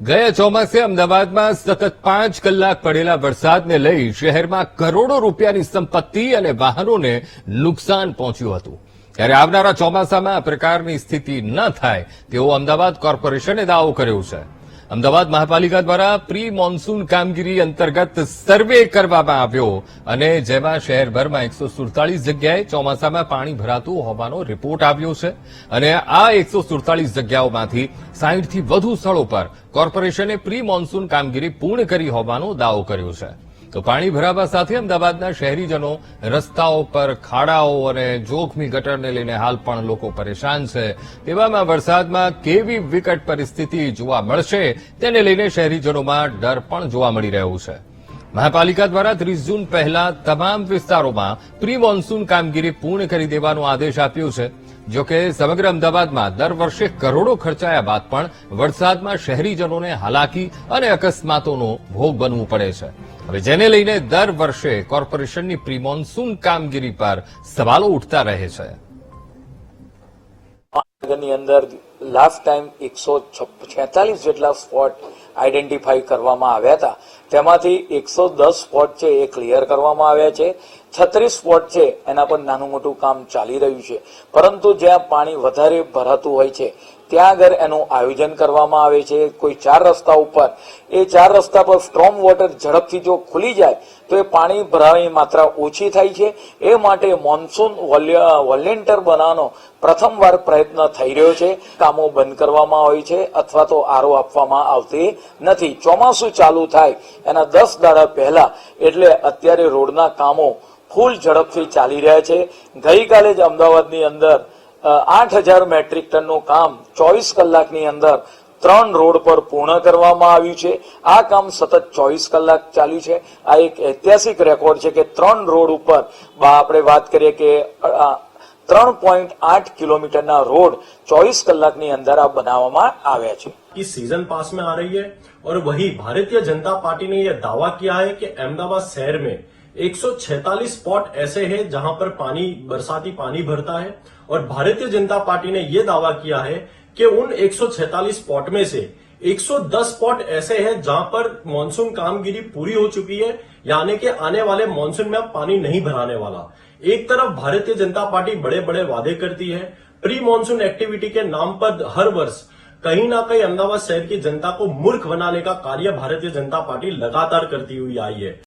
ગયા ચોમાસે અમદાવાદમાં સતત પાંચ કલાક પડેલા વરસાદને લઈ શહેરમાં કરોડો રૂપિયાની સંપત્તિ અને વાહનોને નુકસાન પહોંચ્યું હતું. ત્યારે આવનારા ચોમાસામાં આ પ્રકારની સ્થિતિ ન થાય તેવો અમદાવાદ કોર્પોરેશને દાવો કર્યો છે. અમદાવાદ મહાપાલિકા દ્વારા પ્રી મોન્સૂન કામગીરી અંતર્ગત સર્વે કરવામાં આવ્યો અને જેમાં શહેરભરમાં એકસો સુડતાલીસ જગ્યાએ ચોમાસામાં પાણી ભરાતું હોવાનો રિપોર્ટ આવ્યો છે અને આ એકસો સુડતાલીસ જગ્યાઓમાંથી સાહીઠથી વધુ સ્થળો પર કોર્પોરેશને પ્રી મોન્સૂન કામગીરી પૂર્ણ કરી હોવાનો દાવો કર્યો છે. તો પાણી ભરાવા સાથે અમદાવાદના શહેરીજનો રસ્તાઓ પર ખાડાઓ અને જોખમી ગટરને લઈને હાલ પણ લોકો પરેશાન છે. તેવામાં વરસાદમાં કેવી વિકટ પરિસ્થિતિ જોવા મળશે તેને લઈને શહેરીજનોમાં ડર પણ જોવા મળી રહ્યો છે. મહાપાલિકા દ્વારા ત્રીસ જૂન પહેલા તમામ વિસ્તારોમાં પ્રી મોન્સૂન કામગીરી પૂર્ણ કરી દેવાનો આદેશ આપ્યો છે. જોકે સમગ્ર અમદાવાદમાં દર વર્ષે કરોડો ખર્ચાયા બાદ પણ વરસાદમાં શહેરીજનોને હાલાકી અને અકસ્માતોનો ભોગ બનવું પડે છે. હવે જેને લઈને દર વર્ષે કોર્પોરેશનની પ્રી મોન્સૂન કામગીરી પર સવાલો ઉઠતા રહે છે. ની અંદર લાસ્ટ ટાઈમ એકસો છેતાલીસ જેટલા સ્પોટ આઈડેન્ટિફાઈ કરવામાં આવ્યા હતા. તેમાંથી એકસો દસ સ્પોટ છે એ ક્લિયર કરવામાં આવ્યા છે. છત્રીસ સ્પોટ છે એના પર નાનું મોટું કામ ચાલી રહ્યું છે. પરંતુ જ્યાં પાણી વધારે ભરાતું હોય છે, ત્યાં આગળ એનું આયોજન કરવામાં આવે છે. કોઈ ચાર રસ્તા ઉપર. એ ચાર રસ્તા પર સ્ટ્રોમ વોટર ઝડપથી જો ખુલી જાય, તો એ પાણી ભરાવાની માત્રા ઓછી થાય છે. એ માટે મોન્સૂન વોલેન્ટર બનાવવાનો પ્રથમવાર પ્રયત્ન થઈ રહ્યો છે. કામો બંધ કરવામાં આવે છે અથવા તો આરો આપવામાં આવતી નથી. ચોમાસું ચાલુ થાય. એના દસ દાડા પહેલા એટલે અત્યારે રોડના કામો ફૂલ ઝડપથી ચાલી રહ્યા છે. ગઈકાલે જ અમદાવાદની અંદર આઠ હજાર મેટ્રિક ટનનું કામ ચોવીસ કલાકની અંદર ત્રણ રોડ પર પૂર્ણ કરવામાં આવ્યું છે. આ કામ સતત ચોવીસ કલાક ચાલ્યું છે. આ એક ઐતિહાસિક રેકોર્ડ છે કે ત્રણ રોડ ઉપર આપણે વાત કરીએ કે ત્રણ પોઈન્ટ આઠ કિલોમીટરના રોડ ચોવીસ કલાકની અંદર આ બનાવવામાં આવ્યા છે की सीजन पास में आ रही है और वही भारतीय जनता पार्टी ने यह दावा किया है कि अहमदाबाद शहर में 146 स्पॉट ऐसे हैं जहां पर पानी बरसाती पानी भरता है और भारतीय जनता पार्टी ने यह दावा किया है कि उन 146 स्पॉट में से 110 स्पॉट ऐसे हैं जहाँ पर मानसून कामगिरी पूरी हो चुकी है, यानी कि आने वाले मानसून में अब पानी नहीं भराने वाला। एक तरफ़ भारतीय जनता पार्टी बड़े बड़े वादे करती है प्री मानसून एक्टिविटी के नाम पर हर वर्ष कहीं ना कहीं अहमदाबाद शहर की जनता को मूर्ख बनाने का कार्य भारतीय जनता पार्टी लगातार करती हुई आई है।